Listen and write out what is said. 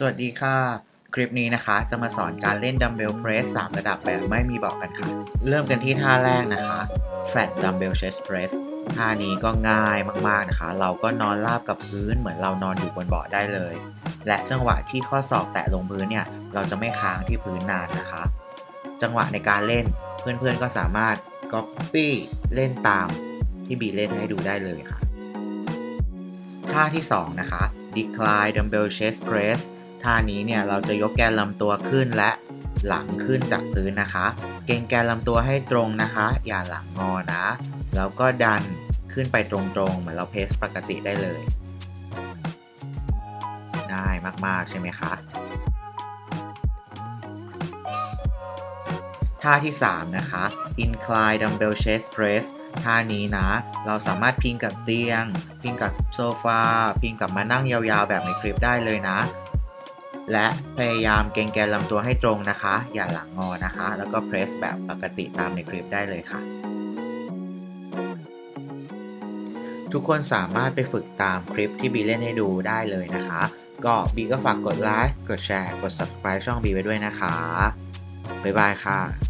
สวัสดีค่ะ คลิปนี้นะคะ จะมาสอนการเล่นดัมเบลเพรส3ระดับแบบไม่มีบอกกันค่ะ เริ่มกันที่ท่าแรกนะคะ flat dumbbell chest press ท่านี้ก็ง่ายมากๆนะคะ เราก็นอนราบกับพื้นเหมือนเรานอนอยู่บนเบาะได้เลย และจังหวะที่ข้อศอกแตะลงพื้นเนี่ย เราจะไม่ค้างที่พื้นนานนะคะ จังหวะในการเล่นเพื่อนๆก็สามารถ copy เล่นตามที่บีเล่นให้ดูได้เลยค่ะ ท่าที่ 2 นะคะ decline dumbbell chest press ท่านี้เนี่ยเราจะยกแกนลำตัวขึ้นและหลังขึ้นจากพื้นนะคะ เกรงแกนลำตัวให้ตรงนะคะ อย่าหลังงอนะ แล้วก็ดันขึ้นไปตรงๆ เหมือนเราเพสปกติได้เลย ได้มากๆใช่ไหมคะ ท่าที่ 3 นะคะ incline dumbbell chest press ท่านี้นะ เราสามารถพิงกับเตียง พิงกับโซฟา พิงกับมานั่งยาวๆ แบบในคลิปได้เลยนะ และพยายามเกรงแกนลำตัวให้ตรงนะคะ อย่าหลังงอนะคะ แล้วก็เพรสแบบปกติตามในคลิปได้เลยค่ะ ทุกคนสามารถไปฝึกตามคลิปที่บีเล่นให้ดูได้เลยนะคะ ก็บีก็ฝากกดไลค์ กดแชร์ กด subscribe ช่องบีไว้ด้วยนะคะ บ๊ายบายค่ะ